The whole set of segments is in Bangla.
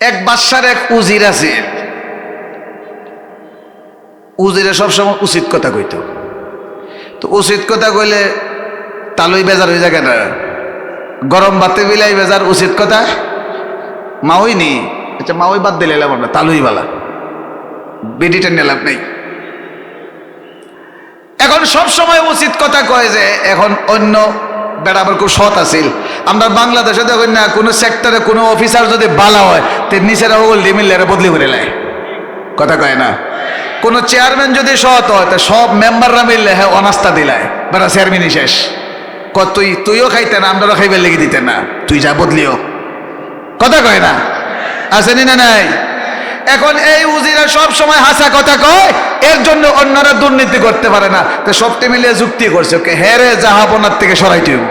এক বাদশার এক উজির আছে। উজিরে সবসময় উচিত কথা কইত। তো উচিত কথা কইলে তালুই বেজার হয়ে যায় না গরম বাতে বিলাই বেজার উচিত কথা? মাওই নি আচ্ছা মাওই বাদ দিলে এলাম আমরা তালুই বালা। বেডিটা নিলাম নেই। এখন সব সময় উচিত কথা কয় যে, এখন অন্য বেড়া আবার খুব সৎ আছিল। আমরা বাংলাদেশে দেখুন না, কোনো সেক্টরে কোনো অফিসার যদি বালা হয়, তে নিচেরা ওগুল ডিমিলের বদলি করে নেয়। কথা কয় না? কোনো চেয়ারম্যান যদি সৎ হয়, তা সব মেম্বাররা মিললে হ্যাঁ অনাস্থা দিলায়। বেড়া চেয়ারম্যানই শেষ। ক তুই, তুইও খাইতে না, আমরাও খাইবার লেগে দিতে না। তুই যা বদলিও। কথা কয় না? আসেনি না নাই? এখন এই উজিরা সব সময় হাসা কথা কয়, এর জন্য অন্যরা দুর্নীতি করতে পারে না। তো সবটি মিলিয়ে যুক্তি করছে, ওকে হেরে জাহাপনার থেকে সরাই হইব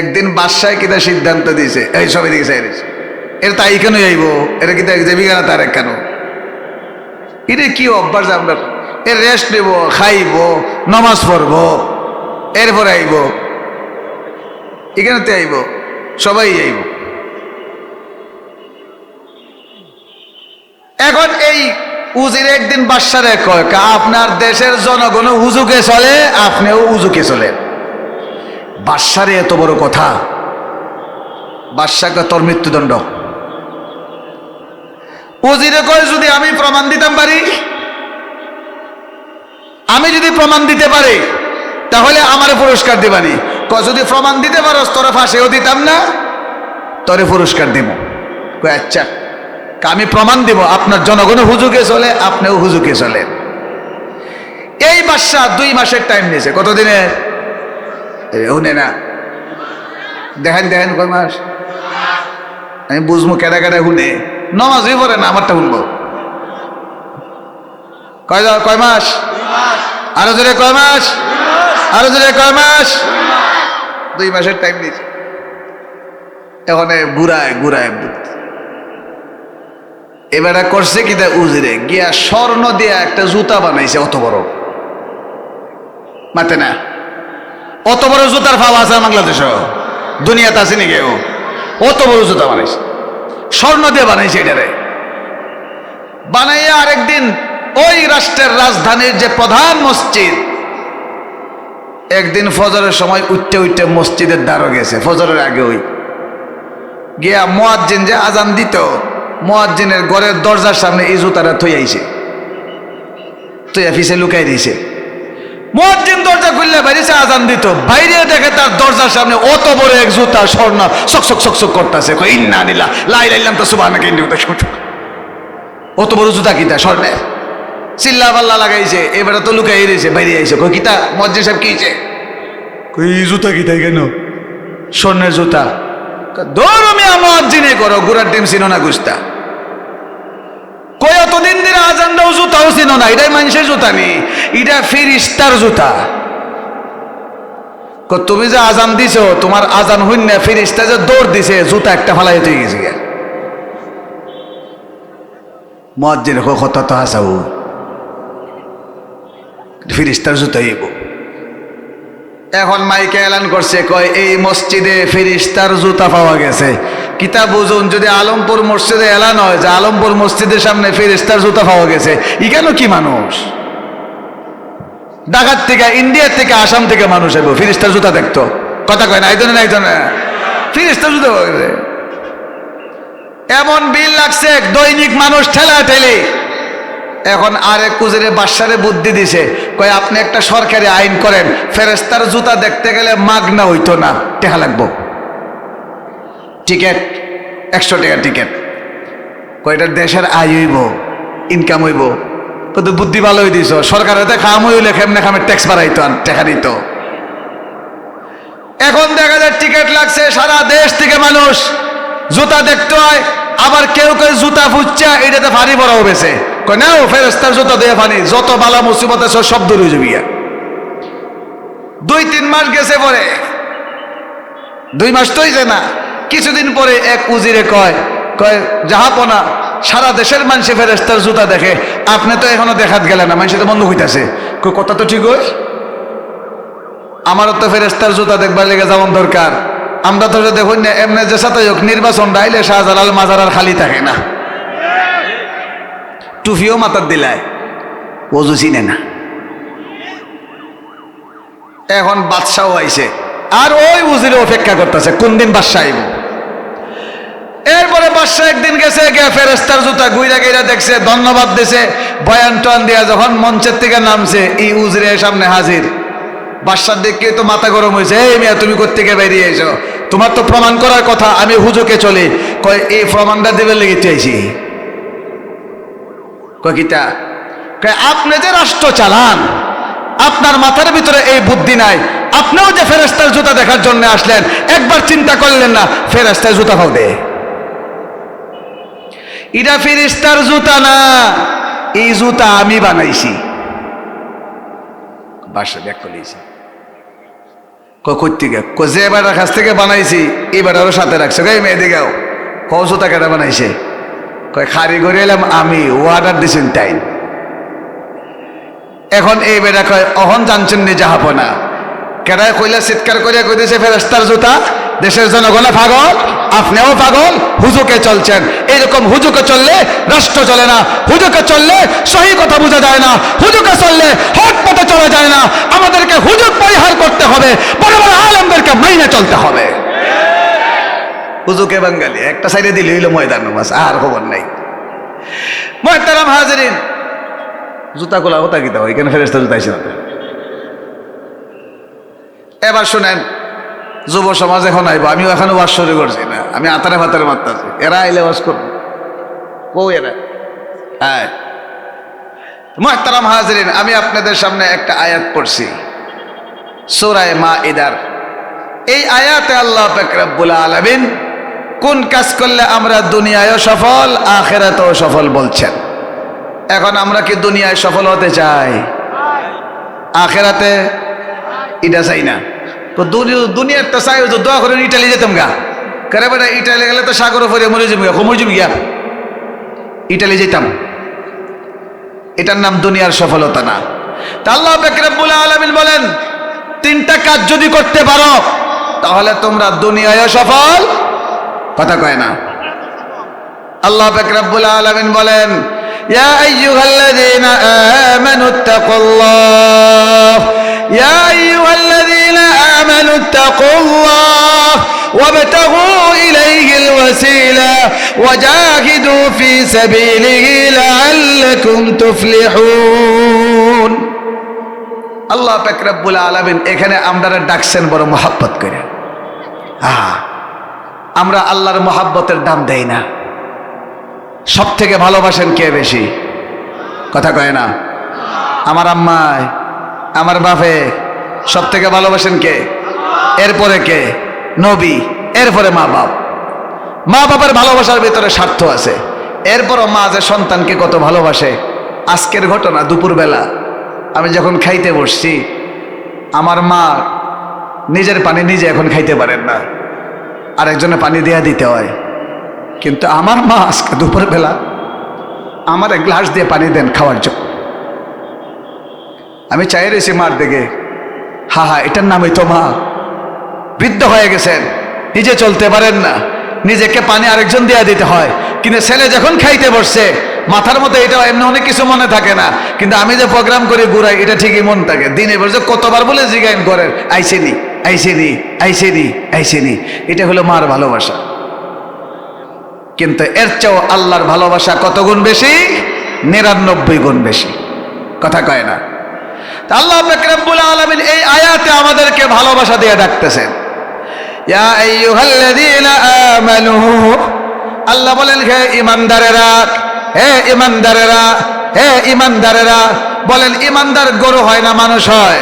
একদিন বাদশায় কিনা সিদ্ধান্ত দিয়েছে, এই সবাই দিকে চাই এর তাই কেন আইব? এটা কি দেখ যাবি কেন তার এক কেন? এটা কি অভ্যাস আমরা? এর রেস্ট নেব, খাইব, নমাজ পড়ব, এরপরে আইব। এখানে তো আইব, সবাই আইব। এখন এই উজির একদিন বাদশারে কয় আপনার দেশের জনগণ উজুকে চলে, আপনিও উজুকে চলেন। বাদশারে এত বড় কথা? বাদশাকে তোর মৃত্যুদণ্ড। উজিরে কয়, যদি আমি প্রমাণ দিতাম পারি, আমি যদি প্রমাণ দিতে পারি, তাহলে আমার পুরস্কার দিবানি। ক যদি প্রমাণ দিতে পারো তোরা ফাঁসেও দিতাম না, তোরে পুরস্কার দিব আচ্ছা। আমি প্রমাণ দিব, আপনার জনগণ হুজুকে চলে, আপনিও হুজুকে চলে। এই বাদশাহ দুই মাসের টাইম নিয়েছে, কতদিনের? শুনে না। দেখেন দেখেন, কয় মাস? আমি বুঝব কেডা কেডা শুনে। নমাজই পড়ে না, আমারটা শুনব। কয় কয় মাস? আরও জোরে কয় মাস? আরও জোরে কয় মাস? দুই মাসের টাইম নিয়েছে। এখন ঘুরায় ঘুরায় এবারে করছে কি তা উজরে, গিয়া স্বর্ণ দিয়া একটা জুতা বানাইছে, অত বড়। মাতে না। অত বড় জুতার ভাব আছে বাংলাদেশ। দুনিয়াতে আছে নাকি ও অত বড় জুতা বানাইছে। স্বর্ণ দিয়ে বানাইছে এটারে। বানাইয়া আরেকদিন ওই রাষ্ট্রের রাজধানীর যে প্রধান মসজিদ, একদিন ফজরের সময় উঠতে উঠতে মসজিদের দ্বারও গেছে, ফজরের আগে ওই। গিয়া মোয়াজ্জিন যে আজান দিত মোয়াজ্জিনের ঘরের দরজার সামনে এই জুতাটা থই আইছে। অফিসে লুকাই দিয়েছে মোয়াজ্জিন দরজা খুললে বাইরেছে আজান দিত। বাইরে দেখে তার দরজার সামনে অত বড় এক জুতা, স্বর্ণ সক সক সক সক করতেছে। ইন্না নিলা লাই লাইলাম তো সুবাহ অত বড় জুতা কিতা স্বর্ণে চিল্লা পাল্লা লাগাইছে, এবারে তো লুকাই দিয়েছে বাইরে আইছে। কই কিতা মসজিদ সাহেব কিছে কই জুতা কিতাই কেন? স্বর্ণের জুতা। আমি আমার জিনে করো গুড়ার ডিম চিনো না গুস্তা। কই অতদিন দিনে আজান দাও জুতাও চিনো না, এটাই মানুষের জুতা নি, এটা ফিরিস্তার জুতা। তুমি যে আজান দিছো, তোমার আজান হইন না, ফিরিস্তা যে দৌড় দিছে, জুতা একটা ফালাই তুই গেছে গিয়া। মজ্জিন কত তো হাসাও ফিরিস্তার জুতা হইব। এখন মাইকে এলান করছে, কয়, এই মসজিদে ফিরিস্তার জুতা পাওয়া গেছে। কিতাব বুঝুন যদি আলমপুর মসজিদে এলান হয়, যে আলমপুর মসজিদের সামনে ফিরিস্তার জুতা পাওয়া গেছে, ই কেন কি মানুষ? ঢাকার থেকে, ইন্ডিয়ার থেকে, আসাম থেকে মানুষ এলো ফিরিস্তার জুতা দেখতো। কথা কয় না একজনে না একজনে ফিরিস্তার জুতা পাওয়া গেছে। এমন বিল লাগছে, দৈনিক মানুষ ঠেলা ঠেলে। এখন আরেক কুজিরে বাসারে বুদ্ধি দিছে, কয়, আপনি একটা সরকারি আইন করেন ফেরেস্তার জুতা দেখতে গেলে মাগনা হইতো না, টেহা লাগবো। টিকেট, একশো টাকা টিকেট। কয়টা দেশের আয় হইব ইনকাম হইব, কত বুদ্ধি ভালো হয়ে দিছ। সরকারের খাম হইলে কেমনে খামে ট্যাক্স বাড়াইতো আর টেকা দিত। এখন দেখা যায় টিকিট লাগছে সারা দেশ থেকে মানুষ। জুতা দেখতে হয়, আবার কেউ কেউ জুতা ফুচ্ছে এটাতে ফানি বড় কয়, নাও ফেরেস্তার জুতা দিয়ে ফানি, যত বালা মুসিবত আছে সব দূর হয়ে যাবি দুই তিন মাস গেছে পরে। দুই মাস তো না। কিছুদিন পরে এক উজিরে কয় কয় জাহাপনা সারা দেশের মানুষে ফেরেস্তার জুতা দেখে, আপনি তো এখনও দেখাত গেলেন না মানুষে তো বন্ধ হইতাছে। কই, কথা তো ঠিক হয় আমারও তো ফেরেস্তার জুতা দেখবার লেগে যেমন দরকার। আমরা তো দেখুন না, এমনি যে সাথে হোক, নির্বাচন ডাইলে শাহজালাল মাজার আর খালি থাকে না। টুফিও মাথার দিলায়। ওজু চিনে না। এখন বাদশাহ আইছে। আর ওই উজিরে অপেক্ষা করতেছে, কোন দিন বাদশাহ আইব? এরপরে বাদশাহ একদিন গেছে, গিয়ে ফেরেস্তার জুতা গুইরা গেইরা দেখছে, ধন্যবাদ দিছে। বয়ান টন দিয়া যখন মঞ্চের থেকে নামছে, এই উজরে সামনে হাজির। বাদশার দেখে তো মাথা গরম হয়েছে, এই মিয়া, তুমি কোথেকে বেরিয়ে এসো? তোমার তো প্রমাণ করার কথা, আমি হুজুকে চলি। কয়, এই প্রমাণটা দেবে লেগে চাইছি কিতা? কয়, আপনি যে রাষ্ট্র চালান, আপনার মাথার ভিতরে এই বুদ্ধি নাই। আপনিও যে ফেরেস্তার জুতা দেখার জন্য আসলেন, একবার চিন্তা করলেন না ফেরেস্তার জুতা খাও দে এটা ফেরেস্তার জুতা না। এই জুতা আমি বানাইছি। বাসা ব্যাক করেছি কোথেকে কো যে এবার কাছ থেকে বানাইছি, এবার আরও সাথে রাখছে। কই, মেয়ে দিকেও কও জুতা কেটে বানাইছে? কয় খারি করে এলাম আমি ওয়ার্ডার দিছেন টাইম এখন এই বেটা কয়, অহন জানছেন নি জাহাপনা? কেডায় কইলা চিৎকার করিয়া কইতেছে ফেরেস্তার জুতা? দেশের জনগণে পাগল, আপনিও পাগল, হুজুকে চলছেন। এরকম হুজুকে চললে রাষ্ট্র চলে না, হুজুকে চললে সহি কথা বোঝা যায় না, হুজুকে চললে হট পথে চলা যায় না। আমাদেরকে হুজুক পরিহার করতে হবে, বড় বড় আলমদেরকে মাইনে চলতে হবে। হুজুকে বাঙালি, একটা সাইডে দিলে হইল ময়দান নামাজ, আর খবর নাই। মহতারাম হাজরিন, জুতা খোলা ওটা কি দাও? এখানে ফেরেস্তা জুতা এবার শুনেন যুব সমাজ এখন আইব, আমিও এখনও ওয়াজ শুরু করছি না। আমি আতারে ফাতারে মারতেছি। এরা আইলে ওয়াজ করব। কৌ এরা। হ্যাঁ। মহতারাম হাজরিন, আমি আপনাদের সামনে একটা আয়াত পড়ছি। সোরায় মা ইদার এই আয়াতে আল্লাহ ফেকরাবুল আলমিন, কোন কাজ করলে আমরা দুনিয়ায়ও সফল, আখেরাতেও সফল বলছেন। এখন আমরা কি দুনিয়ায় সফল হতে চাই? আখেরাতে এটা চাই না। দুনিয়ার তো চাই তো দোয়া করে ইটালি যেতাম গা কারে বেটা ইটালি গেলে তো সাগর ফরে মরে যাবি গা কমর যাবি গা ইটালি যেতাম এটার নাম দুনিয়ার সফলতা না তা আল্লাহ বেকরাবুল আলমিন বলেন তিনটা কাজ যদি করতে পারো তাহলে তোমরা দুনিয়ায় সফল কথা কয় না আল্লাহ বেকরাবুল আলমিন বলেন يا أيها الذين آمنوا اتقوا الله يا أيها الذين آمنوا اتقوا الله وابتغوا إليه الوسيلة وجاهدوا في سبيله لعلكم تفلحون আল্লাহ পেকরাবুল আলমিন এখানে আমরা ডাকছেন বড় মহাব্বত করে হ্যাঁ আমরা আল্লাহর মহাব্বতের দাম দেই না সব থেকে ভালোবাসেন কে বেশি কথা কয় না আমার আম্মায় আমার বাপে সব থেকে ভালোবাসেন কে? এরপরে কে? নবী। এরপরে মা বাপ। মা বাবার ভালোবাসার ভিতরে স্বার্থ আছে। এরপরও মা যে সন্তানকে কত ভালোবাসে, আজকের ঘটনা দুপুরবেলা। আমি যখন খাইতে বসছি, আমার মা নিজের পানি নিজে এখন খাইতে পারেন না। আরেকজনে পানি দেয়া দিতে হয়। কিন্তু আমার মা আজকে দুপুরবেলা আমার এক গ্লাস দিয়ে পানি দেন খাওয়ার জন্য। আমি চাই রয়েছি মার দিকে হা হা, এটার নামই তো মা বৃদ্ধ হয়ে গেছেন। নিজে চলতে পারেন না। নিজেকে পানি আরেকজন দেয়া দিতে হয়। কিন্তু ছেলে যখন খাইতে বসছে, মাথার মতো এটা এমনি অনেক কিছু মনে থাকে না। কিন্তু আমি যে প্রোগ্রাম করে ঘুরাই এটা ঠিকই মন থাকে। দিনে বলছে, কতবার বলে জিগাইন করেন আইসেনি আইসেনি আইসেনি আইসেনি। এটা হলো মার ভালোবাসা। কিন্তু এর চেয়েও আল্লাহর ভালোবাসা কত গুণ বেশি? নিরানব্বই গুণ বেশি। কথা কয় না। আল্লাহ রব্বুল আলমিন এই আয়াতে আমাদেরকে ভালোবাসা দিয়ে ডাকতেছেন আল্লাহ বলেন, হে ইমানদারেরা হে ইমানদারেরা হে ইমানদারেরা বলেন ইমানদার গরু হয় না, মানুষ হয়?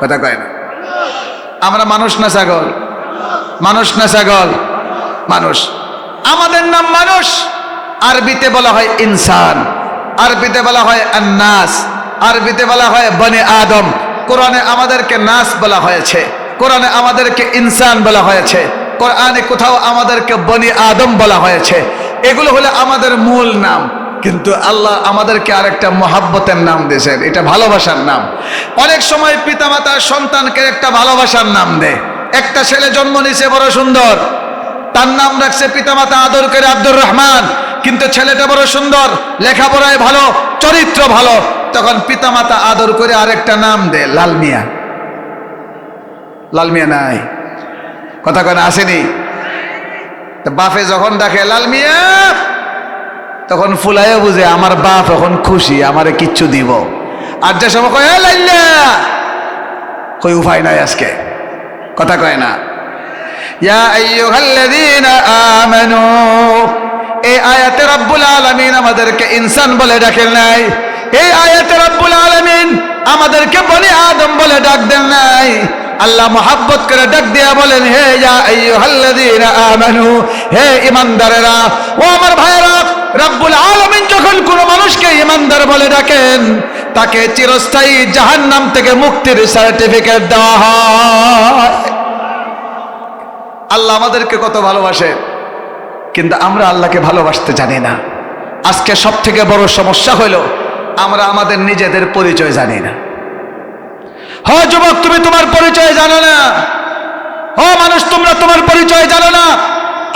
কথা কয় না। আমরা মানুষ না ছাগল? মানুষ না ছাগল? মানুষ। আমাদের নাম মানুষ। আরবিতে বলা হয় ইনসান। আরবিতে বলা হয় আন্নাস। আরবিতে বলা হয় বনে আদম। কোরআনে আমাদেরকে নাস বলা হয়েছে। কোরআনে আমাদেরকে ইনসান বলা হয়েছে। কোরআনে কোথাও আমাদেরকে বনি আদম বলা হয়েছে। এগুলো হলো আমাদের মূল নাম। কিন্তু আল্লাহ আমাদেরকে আরেকটা মহাব্বতের নাম দিয়েছেন। এটা ভালোবাসার নাম। অনেক সময় পিতামাতা সন্তানকে একটা ভালোবাসার নাম দেয়। একটা ছেলে জন্ম নিছে বড় সুন্দর। তার নাম রাখছে পিতামাতা আদর করে আব্দুর রহমান। কিন্তু ছেলেটা বড় সুন্দর, লেখাপড়ায় ভালো, চরিত্র ভালো। তখন পিতামাতা আদর করে আরেকটা নাম দে, লাল মিয়া। লাল মিয়া নাই। কথা কেন আসেনি? বাপে যখন ডাকে, লাল মিয়া তখন ফুলাইও বুঝে, আমার বাপ এখন খুশি, আমারে কিচ্ছু দিব। আর যে সময় কয়, "এ লাইল্লা কই উপায় নাই আজকে। কথা কয় না। এই আয়াতে রব্বুল আলামিন আমাদেরকে ইনসান বলে ডাকেন নাই। এই আয়াতে রব্বুল আলমিন আমাদেরকে বলে আদম বলে ডাক দেন নাই। আল্লাহ মোহাব্বত করে ডাক দিয়া বলেন, হে আমানু, হে ইমানদারেরা ও আমার ভাইয়েরা, রব্বুল আলামিন যখন কোনো মানুষকে ইমানদার বলে ডাকেন, তাকে চিরস্থায়ী জাহান্নাম থেকে মুক্তির সার্টিফিকেট দেওয়া হয়। আল্লাহ আমাদেরকে কত ভালোবাসে, কিন্তু আমরা আল্লাহকে ভালোবাসতে জানি না। আজকে সব থেকে বড় সমস্যা হলো আমরা আমাদের নিজেদের পরিচয় জানি না। হ, যুবক, তুমি তোমার পরিচয় জানো না। হ, মানুষ, তোমরা তোমার পরিচয় জানো না।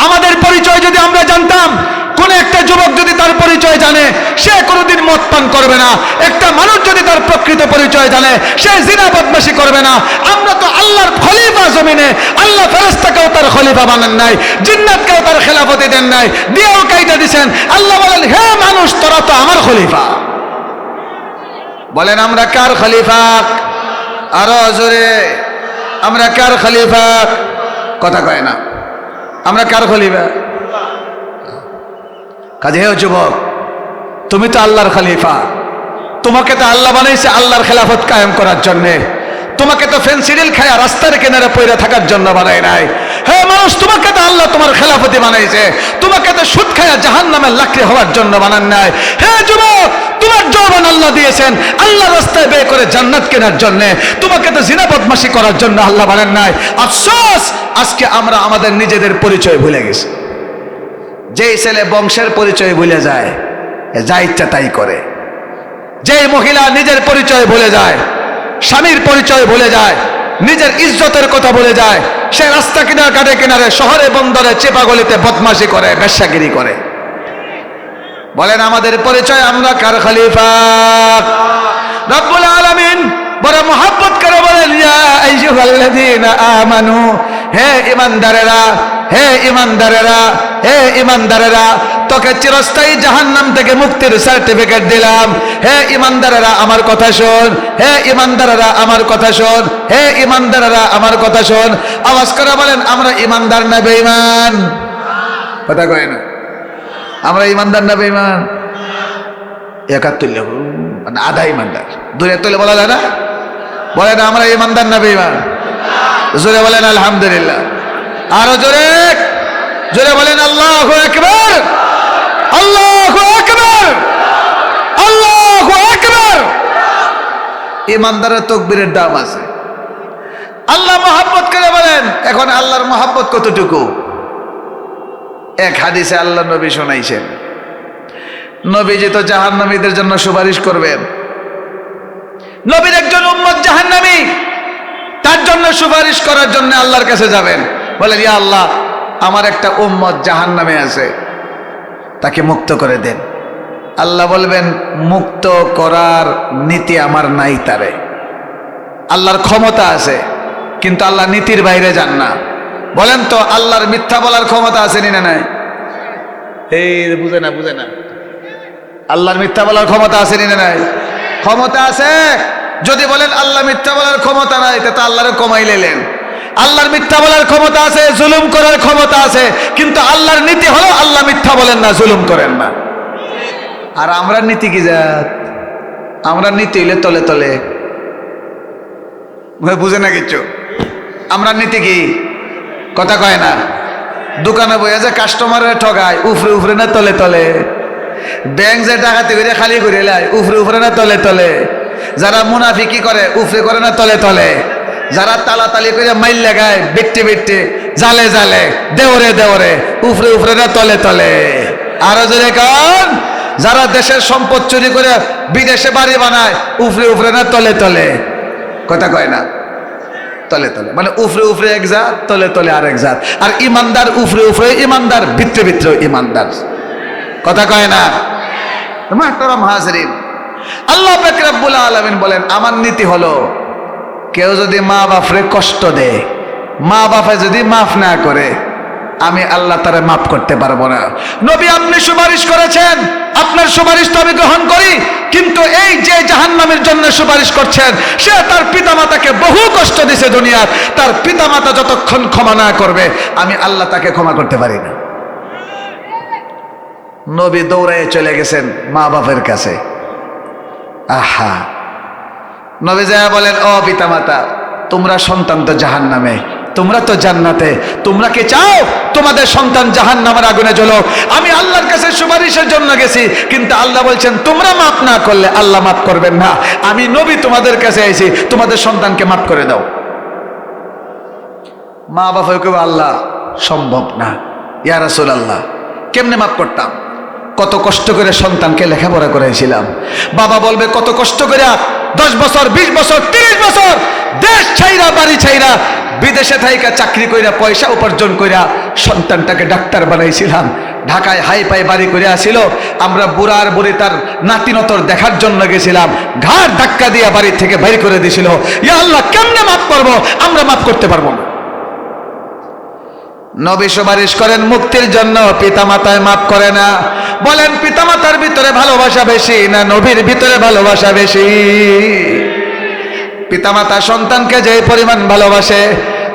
আমাদের পরিচয় যদি আমরা জানতাম, কোন একটা যুবক যদি তার পরিচয় জানে, সে কোনোদিন মদ পান করবে না। একটা মানুষ যদি তার প্রকৃত পরিচয় জানে, সে জিনা বদমাশি করবে না। আমরা তো আল্লাহর খলিফা জমিনে, আল্লাহ ফেরস্তাকেও তার খলিফা বানান নাই, জিন্নাতকেও তার খেলাফতি দেন নাই। দিয়েও কাইটা দিছেন। আল্লাহ বলেন, হে মানুষ, তোরা তো আমার খলিফা। বলেন, আমরা কার খলিফা? আরও জোরে, আমরা কার খলিফা? কথা কয় না, আমরা কার খলিফা? কাজে হে যুবক, তুমি তো আল্লাহর খলিফা। তোমাকে তো আল্লাহ বানাইছে আল্লাহর খেলাফত কায়েম করার জন্যে। তোমাকে তো ফেন্সিডিল খায়া রাস্তার কিনারে পইরা থাকার জন্য বানাই নাই। হে মানুষ, তোমাকে তো আল্লাহ তোমার খেলাফতি বানাইছে। তোমাকে তো সুদ খায়া জাহান নামের লাকড়ি হওয়ার জন্য বানান নাই। হে যুবক, তোমার যৌবন আল্লাহ দিয়েছেন। আল্লাহ রাস্তায় বে করে জান্নাত কেনার জন্য। তোমাকে তো জিনা বদমাশি করার জন্য আল্লাহ বানান নাই। আফসোস, আজকে আমরা আমাদের নিজেদের পরিচয় ভুলে গেছি। যেই ছেলে বংশের পরিচয় ভুলে যায় যা ইচ্ছা তাই করে। যেই মহিলা নিজের পরিচয় ভুলে যায়, স্বামীর পরিচয় ভুলে যায় নিজের ইজ্জতের কথা বলে যায়। সে রাস্তা কিনার কাটে কিনারে, শহরে, বন্দরে চেপাগলিতে বদমাশি করে ব্যবসাগিরি করে। বলেন, আমাদের পরিচয় আমরা কার খলিফা? রব্বুল আলামিন বড় মোহাব্বত করে বলেন আমানু, হে ইমানদারেরা হে ইমানদারেরা হে ইমানদারেরা তোকে চিরস্থায়ী জাহান্নাম থেকে মুক্তির সার্টিফিকেট দিলাম। হে ইমানদারেরা, আমার কথা শোন। হে ইমানদারেরা, আমার কথা শোন। হে ইমানদারেরা, আমার কথা শোন। আওয়াজ করে বলেন, আমরা ইমানদার না বেঈমান? কথা কয় না। আমরা ইমানদার না বেঈমান? একাত্তর মানে আধা ইমানদার। দূরে তুলে বলা যায় না? বলে না, আমরা ইমানদার না বেঈমান। জোরে বলেন, আলহামদুলিল্লাহ। আরও জোরে জোরে বলেন, আল্লাহ একবার আল্লাহ একবার আল্লাহ একবার ইমানদারের তকবীরের দাম আছে। আল্লাহ মহাব্বত করে বলেন, এখন আল্লাহর মহাব্বত কতটুকু? এক হাদিসে আল্লাহ নবী শোনাইছেন, নবীজি তো জাহান্নামীদের জন্য সুপারিশ করবেন। নবীর একজন উম্মত জাহান্নামী, তার জন্য সুপারিশ করার জন্য আল্লাহর কাছে যাবেন। বলেন, ইয়া আল্লাহ, আমার একটা উম্মত জাহান্নামে আছে, তাকে মুক্ত করে দেন। আল্লাহ বলবেন, মুক্ত করার নীতি আমার নাই তারে। আল্লাহর ক্ষমতা আছে, কিন্তু আল্লাহ নীতির বাইরে যান না। বলেন তো, আল্লাহর মিথ্যা বলার ক্ষমতা আছে না নাই? এই বুঝে না বুঝে না। আল্লাহর মিথ্যা বলার ক্ষমতা আছে না নাই? ক্ষমতা আছে। যদি বলেন, আল্লাহ মিথ্যা বলার ক্ষমতা নাই তা আল্লাহরে কমাই লেলেন। আল্লাহর মিথ্যা বলার ক্ষমতা আছে, জুলুম করার ক্ষমতা আছে, কিন্তু আল্লাহর নীতি হলো আল্লাহ মিথ্যা বলেন না, জুলুম করেন না। আর আমরা নীতি কি জাত আমরা নীতি হইলে তলে তলে। বুঝে না কিচ্ছু আমরা নীতি কি? কথা কয় না। দোকানে বইয়া যে কাস্টমারের ঠগায়, উফরে উফরে না তলে তলে। ব্যাংক যে ডাকাতি করে খালি করে লাই, উফরে উফরে না তলে তলে। যারা মুনাফিকি করে, উফরে করে না তলে তলে। যারা তালাতালি করে মাইল লাগায় বেটে বেটে জালে জালে, দেওরে দেওরে, উফরে উফরে না তলে তলে। আরও যদি কারণ যারা দেশের সম্পদ চুরি করে বিদেশে বাড়ি বানায়, উফরে উফরে না, তলে তলে। কথা কয় না? তলে তলে। মানে উফরে উফরে এক জাত, তলে তলে আর এক জাত। আর ইমানদার উফরে উফরে, ইমানদার ভিতরে ভিতরে ইমানদার। কথা কয় না? মাহতারাম হাজরিন। আল্লাহ পাক রব্বুল আলামিন বলেন, আমার নীতি হলো, কেউ যদি মা বাপরে কষ্ট দেয় মা বাপে যদি মাফ না করে আমি আল্লাহ তারা মাফ করতে পারব না। নবী আপনি সুপারিশ করেছেন, আপনার সুপারিশ তো আমি গ্রহণ করি, কিন্তু এই যে জাহান্নামের জন্য সুপারিশ করছেন, সে তার পিতামাতাকে বহু কষ্ট দিছে দুনিয়ার। তার পিতামাতা যতক্ষণ ক্ষমা না করবে, আমি আল্লাহ তাকে ক্ষমা করতে পারি না। নবী দৌড়ায় চলে গেছেন মা বাপের কাছে। আহা। নবী যায় বলেন, ও পিতামাতা, তোমরা সন্তান তো জাহান নামে তোমরা তো জান্নাতে। তোমরা কি চাও? তোমাদের সন্তান জাহান নামের আগুনে জ্বলো আমি আল্লাহর কাছে সুপারিশের জন্য গেছি, কিন্তু আল্লাহ বলছেন, তোমরা মাফ না করলে আল্লাহ মাফ করবেন না। আমি নবী তোমাদের কাছে আইছি, তোমাদের সন্তানকে মাফ করে দাও। মা বাবা কেউ আল্লাহ, সম্ভব না। ইয়ারাসুল আল্লাহ কেমনে মাফ করতাম? কত কষ্ট করে সন্তানকে লেখাপড়া করাইছিলাম। বাবা বলবে, কত কষ্ট করে দশ বছর, বিশ বছর, তিরিশ বছর দেশ ছাইরা, বাড়ি ছাইরা, বিদেশে থাইকা চাকরি কইরা, পয়সা উপার্জন কইরা সন্তানটাকে ডাক্তার বানাইছিলাম। ঢাকায় হাই পাই বাড়ি করে আসিল। আমরা বুড়ার বুড়ি তার নাতিনতর দেখার জন্য গেছিলাম। ঘাড় ধাক্কা দিয়া বাড়ি থেকে বাইর করে দিছিল। ইয়া আল্লাহ, কেমনে মাফ করব? আমরা মাফ করতে পারব না। নবী সুপারিশ করেন, মুক্তির জন্য পিতামাতায় মাফ করে না। বলেন, পিতামাতার ভিতরে ভালোবাসা বেশি না নবীর ভিতরে ভালোবাসা বেশি? পিতামাতা সন্তানকে যে পরিমাণ ভালোবাসে,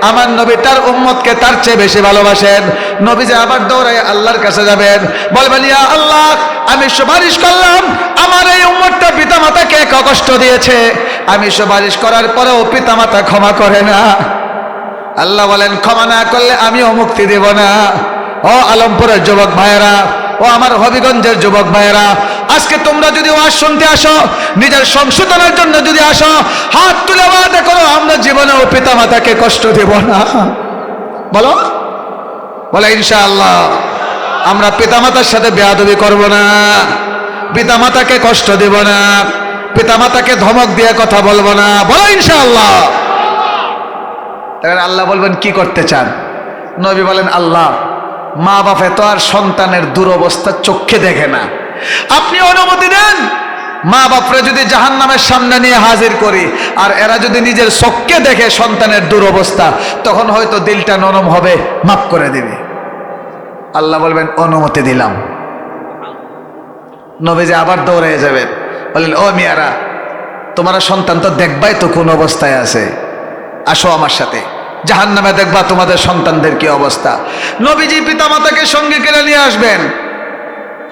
আমার নবী তার উম্মতকে তার চেয়ে বেশি ভালোবাসেন। নবী যে আবার দৌড়ায় আল্লাহর কাছে যাবেন, বলবেন, ইয়া আল্লাহ, আমি সুপারিশ করলাম, আমার এই উম্মতটা পিতামাতাকে কষ্ট দিয়েছে। আমি সুপারিশ করার পরেও পিতামাতা ক্ষমা করে না। আল্লাহ বলেন, ক্ষমা না করলে আমিও মুক্তি দেব না। ও আলমপুরের যুবক ভাইয়েরা, ও আমার হবিগঞ্জের যুবক ভাইয়েরা, আজকে তোমরা যদি ওয়াজ শুনতে আসো, নিজের সংশোধনের জন্য যদি আসো, হাত তুলে ওয়াদা করো, আমরা জীবনে ও পিতা মাতাকে কষ্ট দেব না। বলো? বলে, ইনশাআল্লাহ। আমরা পিতামাতার সাথে বেয়াদবি করব না। পিতামাতাকে কষ্ট দেব না। পিতামাতাকে ধমক দিয়ে কথা বলব না। বলো, ইনশাআল্লাহ। তাহলে আল্লাহ বলবেন, কি করতে চান? নবী বলেন, আল্লাহ মা বাপে তো আর সন্তানের দুরবস্থা চোখে দেখে না। আপনি অনুমতি দেন মা বাপরে যদি জাহান নামের সামনে নিয়ে হাজির করি, আর এরা যদি নিজের চোখকে দেখে সন্তানের দুরবস্থা, তখন হয়তো দিলটা নরম হবে, মাফ করে দেবে। আল্লাহ বলবেন, অনুমতি দিলাম। নবীজি আবার দৌড়ে যাবেন। বলেন, ও মিয়ারা, তোমার সন্তান তো দেখবাই তো কোন অবস্থায় আছে। আসো আমার সাথে। জাহান নামে দেখবা তোমাদের সন্তানদের কি অবস্থা। নবীজি পিতা মাতাকে সঙ্গে কেড়ে নিয়ে আসবেন।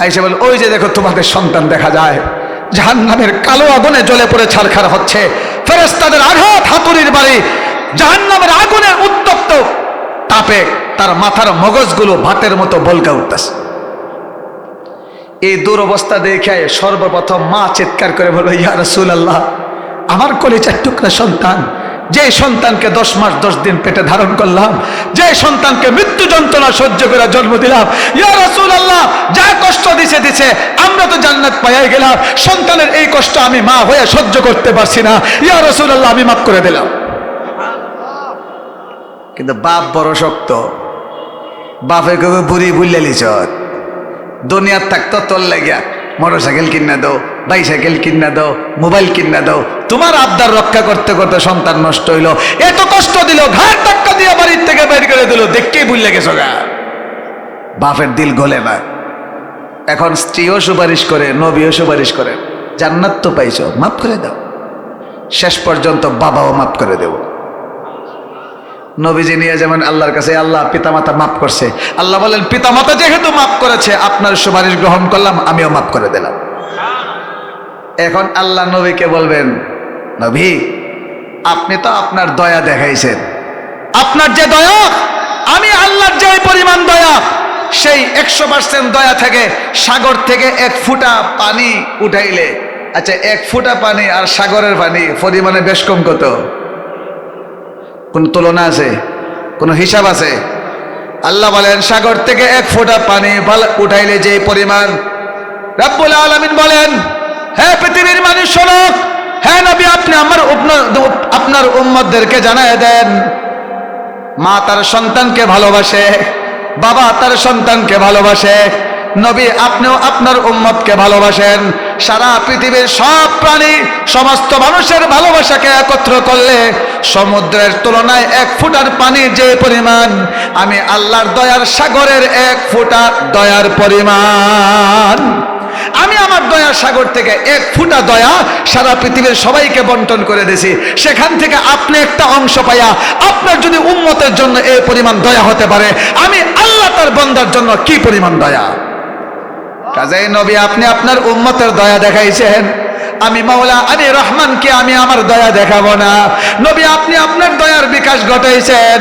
আইসে বল, ওই যে দেখো তোমাদের সন্তান দেখা যায়। জাহান নামের কালো আগুনে জ্বলে পড়ে ছারখার হচ্ছে। ফেরেস্তাদের আঘাত, হাতুড়ির বাড়ি। জাহান নামের আগুনের উত্তপ্ত তাপে তার মাথার মগজগুলো ভাতের মতো বলকা উঠতেছে। এই দুরবস্থা দেখে সর্বপ্রথম মা চিৎকার করে বলল ইয়া রসুল আল্লাহ আমার কলিচার টুকরা সন্তান যে সন্তানকে দশ মাস, দশ দিন পেটে ধারণ করলাম, যে সন্তানকে মৃত্যু যন্ত্রণা সহ্য করে জন্ম দিলাম, ইয়া রসুল আল্লাহ যা কষ্ট দিছে দিছে, আমরা তো জান্নাত পাইয়া গেলাম, সন্তানের এই কষ্ট আমি মা হয়ে সহ্য করতে পারছি না, ইয়া রসুল আল্লাহ আমি মাফ করে দিলাম। কিন্তু বাপ বড় শক্ত বাপে কবে বুড়ি বুঝলে লিচত, দুনিয়ার থাকতো তোর লাগিয়া মোটর সাইকেল কিনা দাও। বাইসাইকেল কিনা দাও, মোবাইল কিনা দাও। তোমার আবদার রক্ষা করতে করতে সন্তান নষ্ট হইল। এত কষ্ট দিল ঘাট ধাক্কা দিয়ে বাড়ির থেকে বের করে দিল। দেখকেই ভুল লেগেছ গা। বাপের দিল গলে না। এখন স্ত্রীও সুপারিশ করে, নবীও সুপারিশ করে। জান্নাত তো পাইছো, মাফ করে দাও। শেষ পর্যন্ত বাবাও মাফ করে দেবো। নবীজি নিয়ে যেমন আল্লাহর কাছে, আল্লাহ পিতামাতা মাফ করছে। আল্লাহ বলেন, পিতামাতা যেহেতু মাফ করেছে, আপনার সুপারিশ গ্রহণ করলাম, আমিও মাফ করে দিলাম। এখন আল্লাহ নবীকে বলবেন, নবী, আপনি তো আপনার দয়া দেখাইছেন। আপনার যে দয়া, আমি আল্লাহর যে পরিমাণ দয়া, সেই একশো পার্সেন্ট দয়া থেকে সাগর থেকে এক ফুটা পানি উঠাইলে। আচ্ছা এক ফুটা পানি আর সাগরের পানি পরিমাণে বেশ কম কত? কোন তুলনা আছে? কোন হিসাব আছে? আল্লাহ বলেন, সাগর থেকে এক ফোঁটা পানি উঠাইলে যে পরিমাণ। রাব্বুল আলামিন বলেন হে পৃথিবীর মানুষ, শোনো। হ্যাঁ নবী, আপনি আমার আপনার উম্মতদেরকে জানায় দেন। মা তার সন্তানকে ভালোবাসে, বাবা তার সন্তানকে ভালোবাসে, নবী আপনিও আপনার উম্মতকে ভালোবাসেন। সারা পৃথিবীর সব প্রাণী সমস্ত মানুষের ভালোবাসাকে একত্র করলে সমুদ্রের তুলনায় এক ফুটার পানি যে পরিমাণ, আমি আল্লাহর দয়ার সাগরের এক ফুটা দয়ার পরিমাণ। আমি আমার দয়ার সাগর থেকে এক ফুটা দয়া সারা পৃথিবীর সবাইকে বন্টন করে দিছি সেখান থেকে আপনি একটা অংশ পাইয়া আপনার যদি উন্মতের জন্য এই পরিমাণ দয়া হতে পারে, আমি আল্লাহ তার বন্দার জন্য কি পরিমাণ দয়া? কাজেই নবী, আপনি আপনার উন্মতের দয়া দেখাইছেন। আমি মাওলা আমি রহমানকে আমি আমার দয়া দেখাবো না। নবী, আপনি আপনার দয়ার বিকাশ ঘটাইছেন।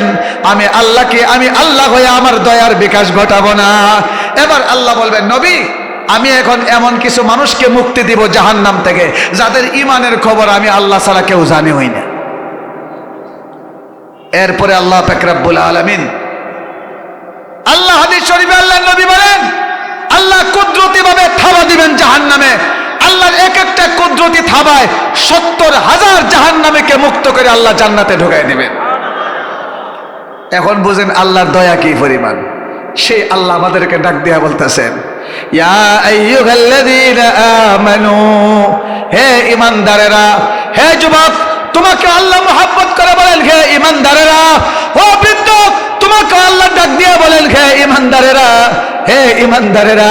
আমি আল্লাহকে, আমি আল্লাহ হয়ে আমার দয়ার বিকাশ ঘটাবো না। এবার আল্লাহ বলবেন, নবী আমি এখন এমন কিছু মানুষকে মুক্তি দিব জাহান্নাম থেকে, যাদের ইমানের খবর আমি আল্লাহ ছাড়া কেউ জানি হই না। এরপরে আল্লাহ পেকরাবুল আলমিন আল্লাহ হাদিস শরীফে আল্লাহ নবী বলেন, আল্লাহ কুদরতি ভাবে থাবা দিবেন জাহান নামে আল্লাহর এক একটা কুদরতি থাবায় সত্তর হাজার জাহান নামেকে মুক্ত করে আল্লাহ জান্নাতে ঢোকাই দিবেন। এখন বুঝেন আল্লাহর দয়া কি পরিমাণ? সেই আল্লাহ আমাদেরকে ডাক দিয়া বলতেছেন হে ইমানদারেরা হে যুবক, তোমাকে আল্লাহ মোহাব্বত করে বলেন, হে ইমানদারেরা ও বৃদ্ধ, তোমাকে আল্লাহ ডাক দিয়ে বলেন, হে ইমানদারেরা হে ইমানদারেরা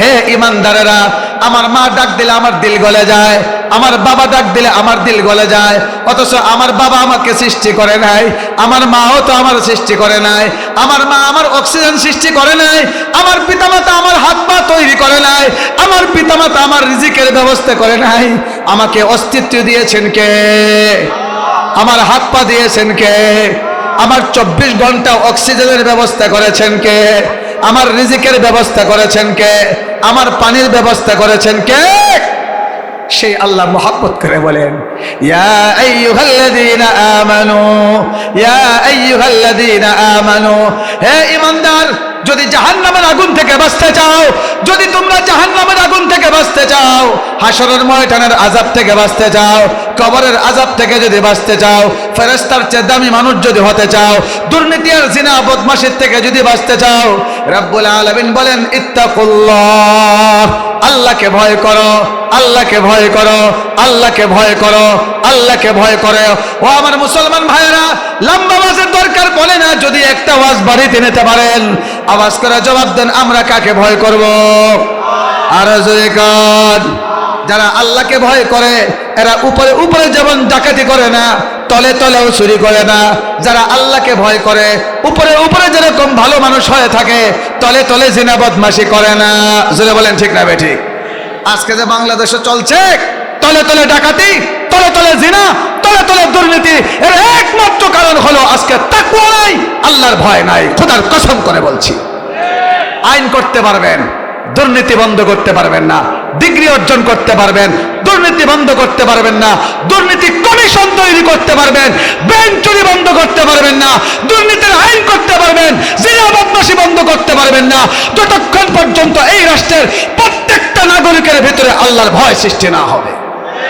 হে ইমানদারেরা আমার মা ডাক দিলে আমার দিল গলে যায়, আমার বাবা ডাক দিলে আমার দিল গলে যায়, অথচ আমার বাবা আমাকে সৃষ্টি করে নাই, আমার মাও তো আমার সৃষ্টি করে নাই, আমার মা আমার অক্সিজেন সৃষ্টি করে নাই, আমার পিতামাতা আমার হাত পা তৈরি করে নাই, আমার পিতামাতা আমার রিজিকের ব্যবস্থা করে নাই, আমাকে অস্তিত্ব দিয়েছেন কে? আমার হাত পা দিয়েছেন কে? আমার চব্বিশ ঘণ্টা অক্সিজেনের ব্যবস্থা করেছেন কে? আমার রিজিকের ব্যবস্থা করেছেন কে? আমার পানির ব্যবস্থা করেছেন কে? সেই আল্লাহ মোহাব্বত করে বলেন হে ইমানদার যদি জাহান্নামের আগুন থেকে বাঁচতে চাও, যদি তোমরা জাহান্নামের আগুন থেকে বাঁচতে চাও হাসরের ময়দানের আজাব থেকে বাঁচতে চাও, কবরের আজাব থেকে যদি বাঁচতে চাও ফেরেস্তার চেয়ে দামি মানুষ যদি হতে চাও দুর্নীতি আর জিনা বদমাসের থেকে যদি বাঁচতে চাও, রব্বুল আলামিন বলেন, ইত্তাকুল্লাহ। আল্লাহকে ভয় করো, আল্লাহকে ভয় করো, আল্লাহকে ভয় করো, আল্লাহকে ভয় করে। ও আমার মুসলমান ভাইয়েরা, লম্বা ওয়াজের দরকার বলে না, যদি একটা ওয়াজ বাড়িতে নিতে পারেন, আওয়াজ করে জবাব দেন, আমরা কাকে ভয় করব? আর জয় কান। যারা আল্লাহকে ভয় করে, এরা উপরে উপরে যেমন ডাকাতি করে না তলে তলেও চুরি করে না। যারা আল্লাহকে ভয় করে, উপরে উপরে যেরকম ভালো মানুষ হয়ে থাকে, তলে তলে জিনা বদমাশি করে না। জোরে বলেন, ঠিক না বেঠিক? আজকে যে বাংলাদেশে চলছে, তলে তলে ডাকাতি, তলে তলে জিনা, তলে তলে দুর্নীতি, এর একমাত্র কারণ হলো আজকে তাকুয়া নাই, আল্লাহর ভয় নাই। খোদার কসম করে বলছি। আইন করতে পারবেন। দুর্নীতি বন্ধ করতে পারবেন না। ডিগ্রি অর্জন করতে পারবেন। দুর্নীতি বন্ধ করতে পারবেন না। দুর্নীতি কমিশন তৈরি করতে পারবেন। ব্যাংক চুরি বন্ধ করতে পারবেন না। দুর্নীতির আইন করতে পারবেন। জেলা বদমাসী বন্ধ করতে পারবেন না। যতক্ষণ পর্যন্ত এই রাষ্ট্রের প্রত্যেকটা নাগরিকের ভিতরে আল্লাহর ভয় সৃষ্টি না হবে।